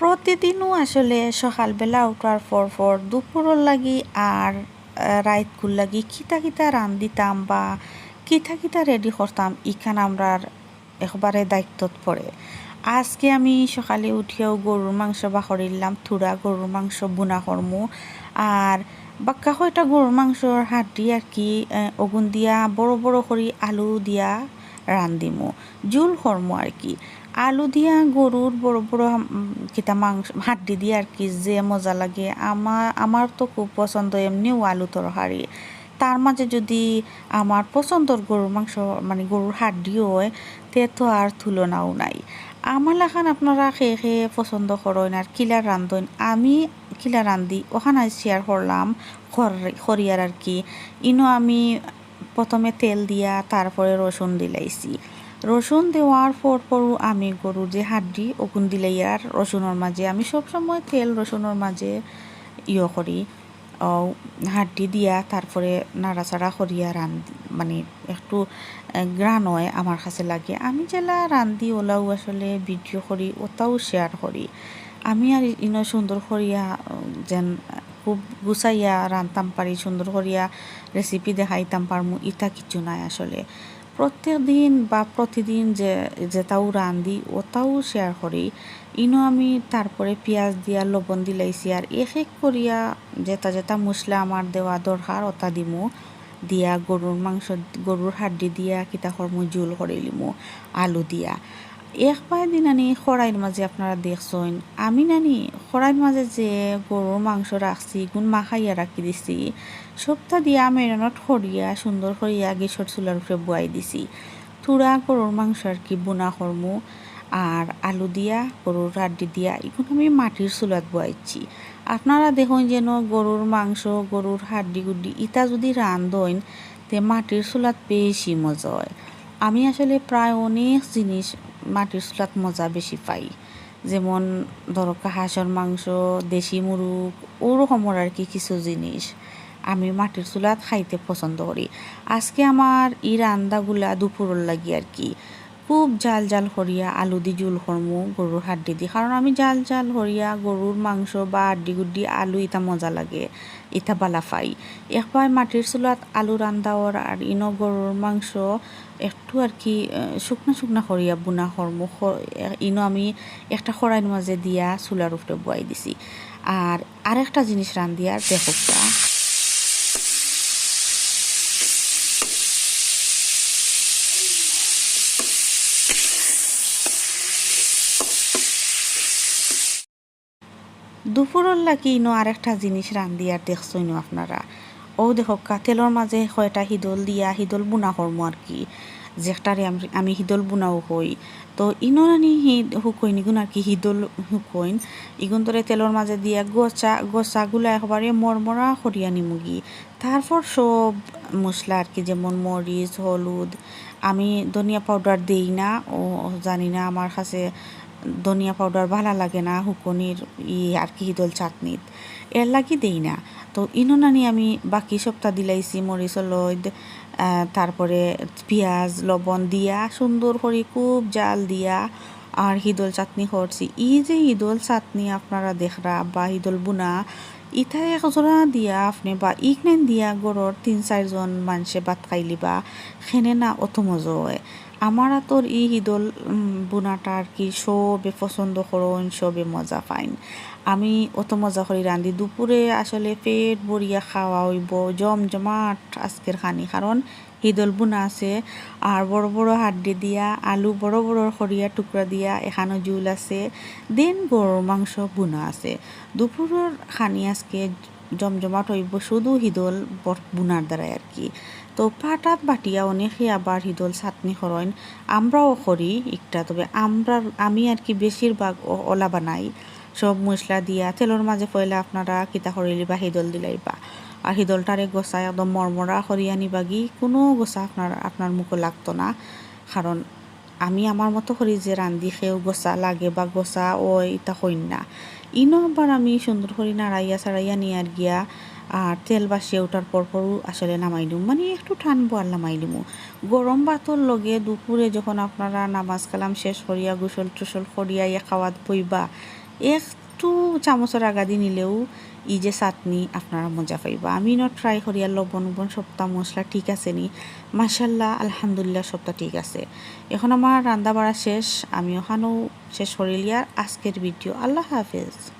প্রতিদিনও আসলে সকালবেলা উঠার পর পর দুপুরের লাগি আর রাইত কুল লাগি কিতা কিতা রান দিতাম বা কিতা কিতা রেডি করতাম ইখান আমরার একবারে দায়িত্বত পড়ে। আজকে আমি সকালে উঠিয়েও গরুর মাংস বাখরিলাম থুড়া গরুর মাংস বুনা করমু। আর বাক্কা কয়টা গরুর মাংসর হাড্ডি আর কি ওগুন দিয়া, বড় বড় করে আলু দিয়া রান্দিমু জুল করমু আর কি। আলু দিয়া গরুর বড় বড় কিতা মাংস, হাড্ডি দিয়ে আর কি যে মজা লাগে। আমার আমার তো খুব পছন্দ এমনিও আলু তরকারি। তার মাঝে যদি আমার পছন্দর গরুর মাংস মানে গরুর হাড্ডিও হয়, তে তো আর তুলনাও নাই। আমার লেখান আপনারা খেয়ে খেয়ে পছন্দ করেন আর কিলা রান্ধন। আমি কিলা রান্ধি ওখানে শেয়ার করলাম খরিয়ার আর কি। ইনো আমি প্রথমে তেল দিয়া, তারপরে রসুন দিলাইছি। রসুন দেওয়ার পর পরও আমি গরুর যে হাড্ডি, ওগুন দিলে আর রসুনের মাঝে আমি সবসময় তেল রসুনের মাঝে ইয়ে করি হাড্ডি দিয়া তারপরে নাড়াচাড়া করিয়া রান মানে একটু গ্রান হয় আমার কাছে লাগে। আমি জেলা রান্ধি ওলাও আসলে ভিডিও করি, ওটাও শেয়ার করি। আমি আর ইনো সুন্দর করিয়া, যেন খুব গুছাইয়া রানতাম পারি, সুন্দর করিয়া রেসিপি দেখাইতাম পারমু, ইটা কিছু নাই আসলে। প্রত্যেক দিন বা প্রতিদিন যে যেটাও রান্ধি ওটাও শেয়ার করি। ইনো আমি তারপরে পেঁয়াজ দিয়া লবণ দিলাইছি আর এক এক করিয়া যেটা যেটা মশলা আমার দেওয়া দরকার ওটা দিমু। দিয়া গরুর মাংস, গরুর হাড্ডি দিয়া কিতা কর্ম জোল করে লিমু, আলু দিয়া। একবার দিন আনি খড়াইয়ের মাঝে আপনারা দেখছেন। আমি নানি খড়াইয়ের মাঝে যে গরুর মাংস রাখছি, গুণ মাখাইয়া রাখি দিছি সপ্তাহ দিয়া মেরানত সরিয়া সুন্দর করিয়া গেছর চুলার উপরে বুয়াই দিছি। তুরা গরুর মাংস আর কি বোনা কর্মু, আর আলু দিয়া, গরুর হাড্ডি দিয়া, এগুলো আমি মাটির চুলাত বুয়াইছি। আপনারা দেখুন যেন গরুর মাংস, গরুর হাড্ডি গুড্ডি, ইটা যদি রান্ধইন, তে মাটির চুলাত বেশি মজা হয়। আমি আসলে প্রায় অনেক জিনিস মাটির চুলাত মজা বেশি পাই। যেমন ধরো হাঁসের মাংস, দেশি মুরগ ওরকমর আর কি কিছু জিনিস আমি মাটির চুলাত খাইতে পছন্দ করি। আজকে আমার ই রান্দাগুলা দুপুরের লাগি আর কি। খুব জাল জাল করিয়া আলু দি জুল করমু গরুর হাড্ডি দি। কারণ আমি জাল জাল করিয়া গরুর মাংস বা হাড্ডি গুড্ডি, আলু ইটা মজা লাগে ইটা বালা পাই। একবার মাটির চুলাত আলু রান্দাওয়ার আর ইনো গরুর মাংস একটু আর কি শুকনা শুকনা করিয়া বুনা করমু। ইনো আমি একটা খড়াইয়ের মাঝে দিয়া চুলার উপরে বয়াই দিছি। আর আরেকটা জিনিস রান্দিয়ার দেখোকটা দুপুরের লাগি ইনো আরেকটা জিনিস রান্ধি আর দেখছ দেখছইনো আপনারা। ও দেখকা তেলের মাঝে কয়টা হিদল দিয়া, হিদল বুনা করমু আর কি। যেটারে আমি হিদল বুনাও হই তো ইনানি হুকইন ইগুন আর কি হিদল হুকইন ইগুন তোরে তেলের মাঝে দিয়া গোচা গোচাগুলো একবারে মরমরা করিয়া নিমুগি তারপর সব মশলা আর কি, যেমন মরিচ হলুদ, আমি ধনিয়া পাউডার দেই না। ও জানি না আমার কাছে ধনিয়া পাউডার ভালো লাগে না হুকনির ই আর কি হিদল চাটনিত এর লাগি দেই না। তো ইননানি আমি বাকি সপ্তাহ দিলাইছি মরিচ লইদ তারপরে পেঁয়াজ, লবণ দিয়া সুন্দর করে খুব জাল দিয়া আর হিদল চাটনি করছি। ই যে হিদল চাটনি আপনারা দেখরা বা হিদল বুনা ইটা একজোড়া দিয়া আপনি বা ইকনেন দিয়া গড়র তিন চারজন মানুষে ভাত খাইলিবা সেনে না অত মজা হয়। আমার তোর ই হিদল বোনাটা আর কি সবে পছন্দ করুন, সবে মজা পাইন। আমি অত মজা করি রান্ধি দুপুরে আসলে পেট ভরিয়া খাওয়া হইব, জমজমাট আজকের খানি। কারণ হিদল বোনা আছে, আর বড় বড় হাড্ডি দিয়া, আলু বড় বড় সরিয়া টুকরা দিয়া, এখানো জুল আছে, দেন গরুর মাংস বোনা আছে। দুপুরের খানি আজকে জমজমাট হইব শুধু হিদল বোনার দ্বারাই আর কি। তো পাটাত বাটিয়া অনেকে আবার হিদল চাটনি করেন আমরাও করি একটা তবে আমরা, আমি আর কি বেশিরভাগ ওলা বানাই। সব মশলা দিয়া তেলের মাঝে পয়লা আপনারা কিতা করিলি বা হিদল দিলাইবা আর হিদলটারে গোসা একদম মরমরা করিয়া নিবাগি কোনো গোসা আপনার আপনার মুখে লাগতো না। কারণ আমি আমার মতো করি যে রান্ধি খেয়েও গোসা লাগে বা গোসা ও ইটা হইন না। ইনো আবার আমি সুন্দর করে নাড়াইয়া সাড়াইয়া নিয়ে আর গিয়া আর তেল বাসিয়ে ওঠার পর পরও আসলে নামাই দিম মানে একটু ঠানবো আর নামাই দিমু গরম ভাতর লগে দুপুরে যখন আপনারা নামাজ কালাম শেষ করিয়া গোসল টোসল করিয়া ইয়া খাওয়াত বইবা একটু চামচের আগাদি নিলেও ই যে চাটনি আপনারা মজা পাইবা। আমি ন ট্রাই করি আর লবণ উবন সবটা মশলা ঠিক আছে নি। মাসাল্লাহ আলহামদুলিল্লাহ সবটা ঠিক আছে। এখন আমার রান্না বাড়া শেষ আমি ওখানেও শেষ করিলি আর আজকের ভিডিও। আল্লাহ হাফেজ।